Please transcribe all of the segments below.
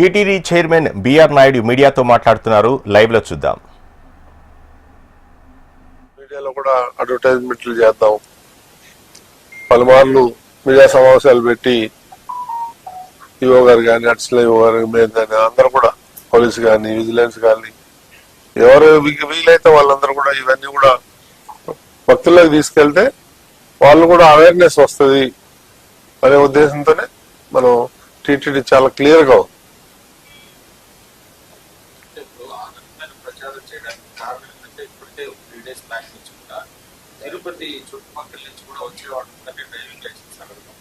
TTD chairman BR Naidu మీడియాతో మాట్లాడుతున్నారు లైవ్లో చూద్దాం మీడియాలో కూడా అడ్వర్టైజ్మెంట్లు చేద్దాం పలుమార్లు మీడియా సమావేశాలు పెట్టి ఈఓ గారు కానీ అడిషనల్ ఈఓ గారు మేము కానీ అందరూ కూడా పోలీస్ కానీ విజిలెన్స్ కానీ ఎవరు వీ- వీలైతే వాళ్ళందరూ కూడా ఇవన్నీ కూడా భక్తుల్లోకి తీసుకెళ్తే వాళ్ళు కూడా అవేర్నెస్ వస్తుంది అనే ఉద్దేశంతోనే మనం టీటీడీ చాలా క్లియర్గా ఉంది. ఇప్పుడు ఆనందమైన ప్రచారం చేయడానికి కారణం ఏంటంటే ఇప్పటికే త్రీ డేస్ బ్యాక్ నుంచి కూడా తిరుపతి చుట్టుపక్కల నుంచి కూడా వచ్చేవాడు అంటే డ్రైవింగ్ లైసెన్స్ అడగడం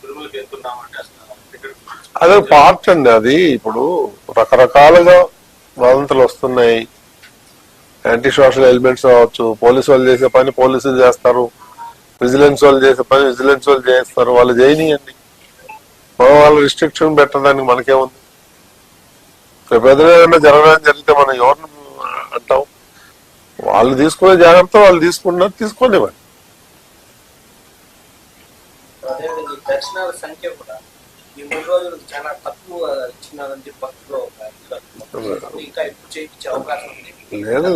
తిరుమలకి వెళ్తున్నామంటే అసలు టికెట్ అదే పార్ట్ అండి అది. ఇప్పుడు రకరకాలుగా వదంతులు వస్తున్నాయి. యాంటీ సోషల్ ఎలిమెంట్స్ రావచ్చు. పోలీసు వాళ్ళు చేసే పని పోలీసులు చేస్తారు. విజిలెన్స్ వాళ్ళు చేసే పని విజిలెన్స్ వాళ్ళు చేస్తారు. వాళ్ళు చేయనియండి. మనం వాళ్ళు రిస్ట్రిక్షన్ పెట్టడానికి మనకేముంది? రేపు జరగడానికి జరిగితే మనం ఎవరిని అంటాం? వాళ్ళు తీసుకునే జాగ్రత్త వాళ్ళు తీసుకుంటున్నారు తీసుకోండి మరి. లేదు.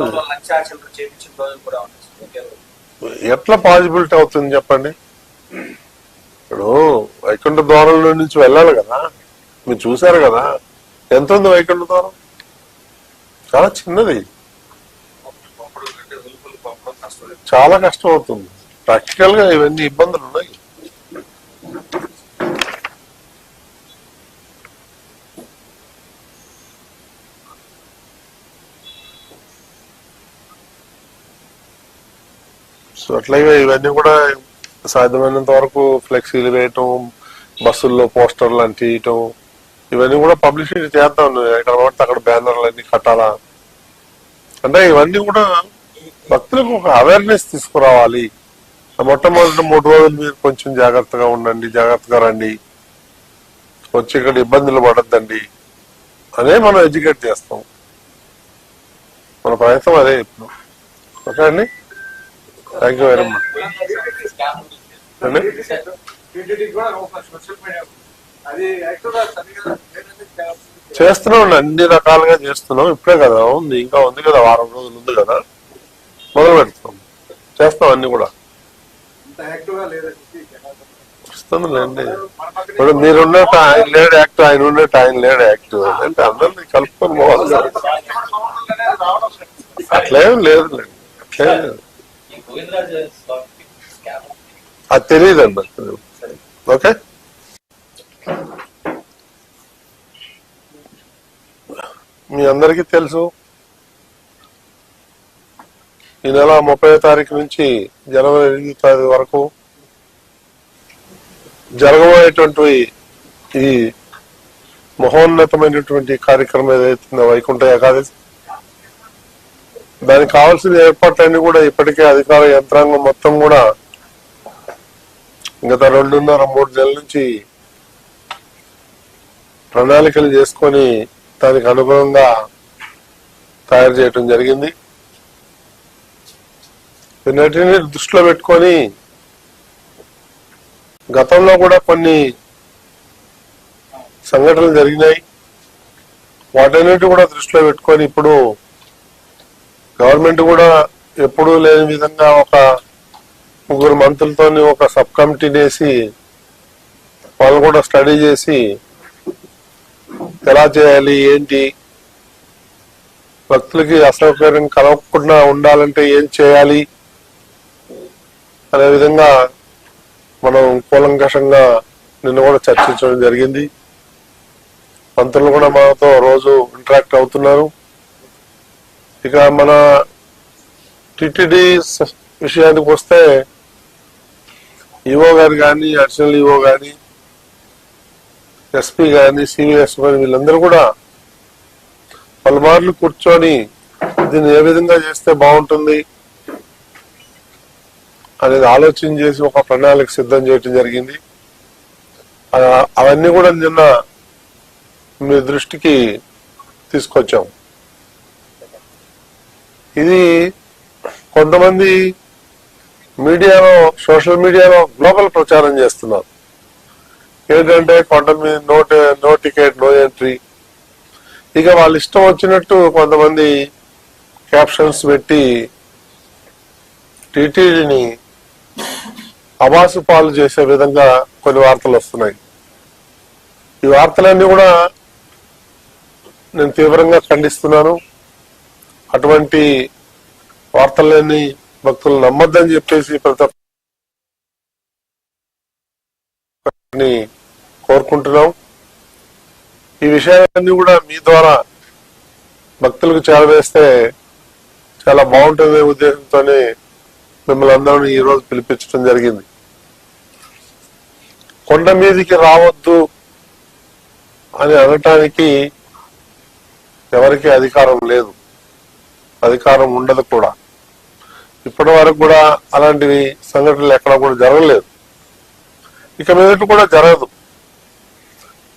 ఎట్లా పాసిబిలిటీ అవుతుంది చెప్పండి? ఇప్పుడు వైకుంఠ ద్వారంలో నుంచి వెళ్ళాలి కదా. మీరు చూసారు కదా? ఎంత ఉంది వైకుంఠ ద్వారం? చాలా చిన్నది. చాలా కష్టం అవుతుంది ప్రాక్టికల్గా ఇవన్నీ ఇబ్బందులు ఉన్నాయి. సో అట్లాగే ఇవన్నీ కూడా సాధ్యమైనంత వరకు ఫ్లెక్సీలు వేయటం బస్సుల్లో పోస్టర్లు అంటియటం ఇవన్నీ కూడా పబ్లిసిటీ చేద్దాం ఎక్కడ పడితే అక్కడ బ్యానర్లు అన్ని కట్టాలా? అంటే ఇవన్నీ కూడా భక్తులకు ఒక అవేర్నెస్ తీసుకురావాలి. మొట్టమొదటి మూడు రోజులు మీరు కొంచెం జాగ్రత్తగా ఉండండి జాగ్రత్తగా రండి. వచ్చి ఇక్కడ ఇబ్బందులు పడద్దండి. అనే మనం ఎడ్యుకేట్ చేస్తాం. మన ప్రయత్నం అదే ఇప్పుడు ఓకే అండి? థ్యాంక్ యూ వెరీ మచ్ అండి చేస్తున్నాం అన్ని రకాలుగా చేస్తున్నాం. ఇప్పుడే కదా ఉంది ఇంకా ఉంది కదా వారం రోజులు ఉంది కదా. మొదలు పెడతాం. చేస్తాం అన్ని కూడా. పక్కనే ఇప్పుడు మీరున్నట్టు ఆయన లేడు యాక్టివ్ ఆయన ఉన్నట్టు ఆయన లేడు యాక్టివ్ అంటే అందరినీ కలుపుకొని పోవాలి. అట్లేం లేదు అట్లేం లేదు. అది తెలియదు అండి ఓకే? మీ అందరికీ తెలుసు. ఈ నెల ముప్పై తారీఖు నుంచి జనవరి ఎనిమిది తారీఖు వరకు జరగబోయేటువంటి ఈ మహోన్నతమైనటువంటి కార్యక్రమం ఏదైతుందో వైకుంఠ ఏకాదశి దానికి కావాల్సిన ఏర్పాట్లన్నీ కూడా ఇప్పటికే అధికార యంత్రాంగం మొత్తం కూడా గత రెండున్నర మూడు నెలల నుంచి ప్రణాళికలు చేసుకొని దానికి అనుగుణంగా తయారు చేయటం జరిగింది. వీటన్నిటిని దృష్టిలో పెట్టుకొని గతంలో కూడా కొన్ని సంఘటనలు జరిగినాయి. వాటన్నిటి కూడా దృష్టిలో పెట్టుకొని ఇప్పుడు గవర్నమెంట్ కూడా ఎప్పుడూ లేని విధంగా ఒక ముగ్గురు మంత్రులతోని ఒక సబ్ కమిటీని వేసి వాళ్ళు కూడా స్టడీ చేసి ఎలా చేయాలి ఏంటి? భక్తులకి అసౌకర్యం కలగకుండా ఉండాలంటే ఏం చేయాలి? అనే విధంగా మనం కూలంకషంగా నిన్న కూడా చర్చించడం జరిగింది. మంత్రులు కూడా మనతో రోజు ఇంటరాక్ట్ అవుతున్నారు. ఇక మన టిటిడి విషయానికి వస్తే ఈఓ గారు కానీ అడిషనల్ ఈఓ కానీ ఎస్పీ గారిని సివిఎస్ గారిని వీళ్ళందరూ కూడా పలుమార్లు కూర్చొని దీన్ని ఏ విధంగా చేస్తే బాగుంటుంది అనేది ఆలోచన చేసి ఒక ప్రణాళిక సిద్ధం చేయటం జరిగింది. అవన్నీ కూడా నిన్న మీ దృష్టికి తీసుకొచ్చాం. ఇది కొంతమంది మీడియాలో సోషల్ మీడియాలో గ్లోబల్ ప్రచారం చేస్తున్నారు. ఏంటంటే కొండ మీద no no ticket no entry. ఇక వాళ్ళ ఇష్టం వచ్చినట్టు కొంతమంది క్యాప్షన్స్ పెట్టి టీటీడీని అబాసు పాలు చేసే విధంగా కొన్ని వార్తలు వస్తున్నాయి. ఈ వార్తలన్నీ కూడా నేను తీవ్రంగా ఖండిస్తున్నాను. అటువంటి వార్తలన్నీ భక్తులు నమ్మొద్దని చెప్పేసి ప్రతి కోరుకుంటున్నాం. ఈ విషయాలన్నీ కూడా మీ ద్వారా భక్తులకు చేరవేస్తే చాలా బాగుంటుంది ఉద్దేశంతోనే మిమ్మల్ని అందరినీ ఈ రోజు పిలిపించడం జరిగింది. కొండ మీదికి రావద్దు అని అనటానికి ఎవరికి అధికారం లేదు. అధికారం ఉండదు కూడా. ఇప్పటి వరకు కూడా అలాంటివి సంఘటనలు ఎక్కడ కూడా జరగలేదు. ఇక మీదట కూడా జరగదు.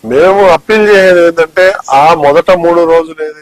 మేము అప్పీల్ చేయలేదంటే ఏంటంటే ఆ మొదట మూడు రోజులు ఏది?